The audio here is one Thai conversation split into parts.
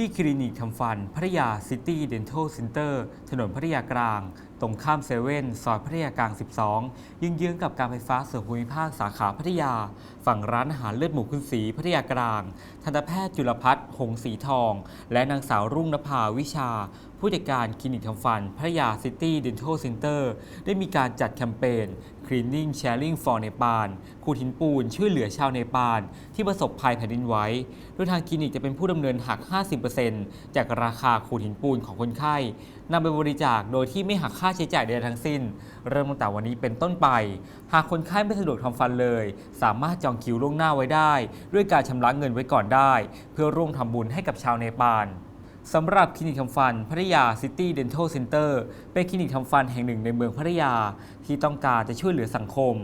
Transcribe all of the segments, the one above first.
ที่คลินิกทำฟันพัทยาซิตี้เดนทัลเซ็นเตอร์ถนนพัทยากลาง ตรงข้ามเซเว่นซอยพัทยากลาง 12 ยิงเยื้องกับการไฟฟ้าส่วนภูมิภาคสาขาพัทยา ฝั่งร้านอาหารเลือดหมูคุณศรีพัทยากลาง ทันตแพทย์จุลพัฒน์หงศรีทอง และนางสาวรุ่งนภาวิชา ผู้จัดการคลินิกทำฟันพัทยาซิตี้เดนทัลเซ็นเตอร์ได้มีการจัดแคมเปญ Cleaning Sharing for เนปาลขูดหินปูนช่วยเหลือชาวเนปาลที่ประสบภัยแผ่นดินไหวโดยทางคลินิกจะเป็นผู้ดำเนินหัก 50%จากราคาขูดหินปูนของคนไข้นำไปบริจาคโดยที่ไม่หักค่าใช้จ่ายใดทั้งสิ้น เริ่มตั้งแต่วันนี้เป็นต้นไป หากคนไข้ไม่สะดวกทำฟันเลย สามารถจองคิวล่วงหน้าไว้ได้ ด้วยการชำระเงินไว้ก่อนได้ เพื่อร่วมทำบุญให้กับชาวเนปาล สำหรับคลินิกทำฟันพัทยาซิตี้เดนทัลเซ็นเตอร์เป็นคลินิกทำฟันแห่งหนึ่งในเมืองพัทยา ที่ต้องการจะช่วยเหลือสังคม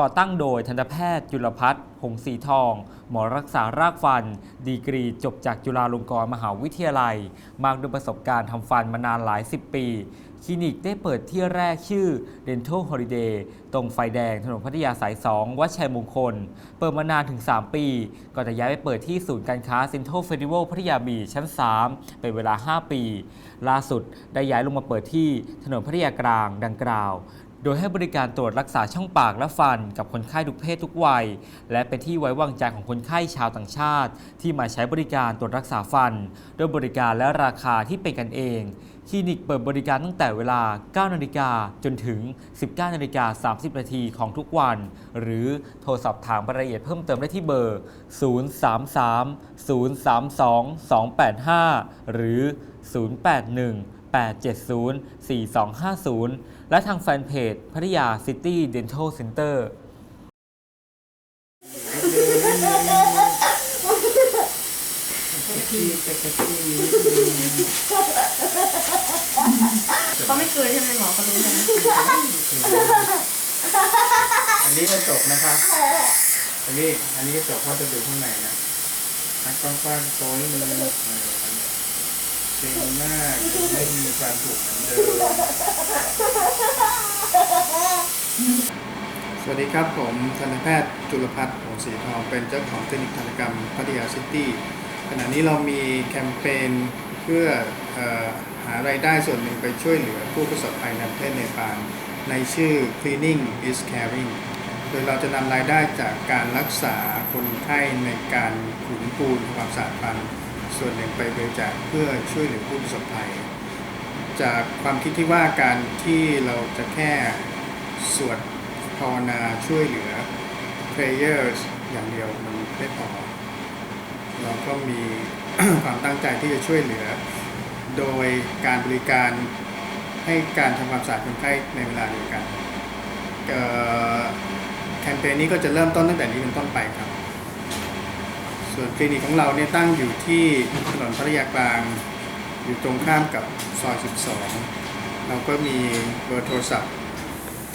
ก่อตั้งโดยทันตแพทย์จุลพัฒน์หงศรีทอง หมอรักษารากฟัน ดีกรีจบจากจุฬาลงกรณ์มหาวิทยาลัย มากด้วยประสบการณ์ทำฟันมานานหลายสิบปี คลินิกได้เปิดที่แรกชื่อ Dental Holiday ตรงไฟแดงถนนพัทยาสาย 2 วัดชัยมงคล เปิดมานานถึง 3 ปีก่อนจะย้ายไปเปิดที่ศูนย์การค้า Central Festival พัทยาบีชชั้น 3 เป็นเวลา 5 ปี ล่าสุดได้ย้ายลงมาเปิดที่ถนนพัทยากลางดังกล่าว โดยให้บริการตรวจรักษาช่องปากและฟันกับคนไข้ทุกเพศทุกวัย และเป็นที่ไว้วางใจของคนไข้ชาวต่างชาติ ที่มาใช้บริการตรวจรักษาฟัน โดยบริการและราคาที่เป็นกันเอง คลินิกเปิดบริการตั้งแต่เวลา 9 นาฬิกาจนถึง 19 นาฬิกา 30 นาทีของทุกวัน หรือโทรสอบถามรายละเอียดเพิ่มเติมได้ที่เบอร์ 033 032 285 หรือ 081 870 4250 และทางแฟนเพจพัทยาซิตี้เดนทัลเซ็นเตอร์เขาไม่เคยใช่ไหมหมอเขารู้ใช่ไหมอันนี้กระจกนะคะอันนี้ อันนี้กระจกเขาจะดูข้างในนะนักกว้างๆโตนิดนึง เก่งมากไม่มีความถูกเหมือนเดิม สวัสดีครับ ผมทันตแพทย์จุลพัฒน์หงศรีทอง เป็นเจ้าของคลินิกทันตกรรมพัทยาซิตี้ขณะนี้เรามีแคมเปญเพื่อเออหารายได้ส่วนหนึ่งไปช่วยเหลือผู้ประสบภัยในประเทศเนปาลในชื่อ Cleaning is Caring โดยเราจะนำรายได้จากการรักษาคนไข้ในการขุนปูนความสะอาดฟัน ส่วนหนึ่งไปบริจาคเพื่อช่วยเหลือผู้ประสบภัย จากความคิดที่ว่าการที่เราจะแค่สวดภาวนาช่วยเหลือ prayers อย่างเดียวมันไม่พอ เราก็มีความตั้งใจที่จะช่วยเหลือ โดยการบริการให้การทำความสะอาดคนไข้ในเวลาเดียวกันแคมเปญนี้ก็จะเริ่มต้นตั้งแต่นี้เป็นต้นไปครับ ส่วนคลินิกของเราเนี่ยตั้งอยู่ที่ถนนพัทยากลาง อยู่ตรงข้ามกับซอย 12 เราก็มีเบอร์โทรศัพท์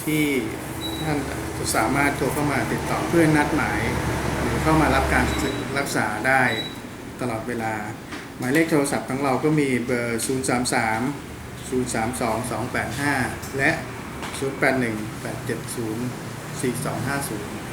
ที่ท่านจะสามารถโทรเข้ามาติดต่อเพื่อนัดหมาย หรือเข้ามารับการรักษาได้ตลอดเวลา หมายเลขโทรศัพท์ของเราก็มีเบอร์ 033 032 285 และ 081 870 4250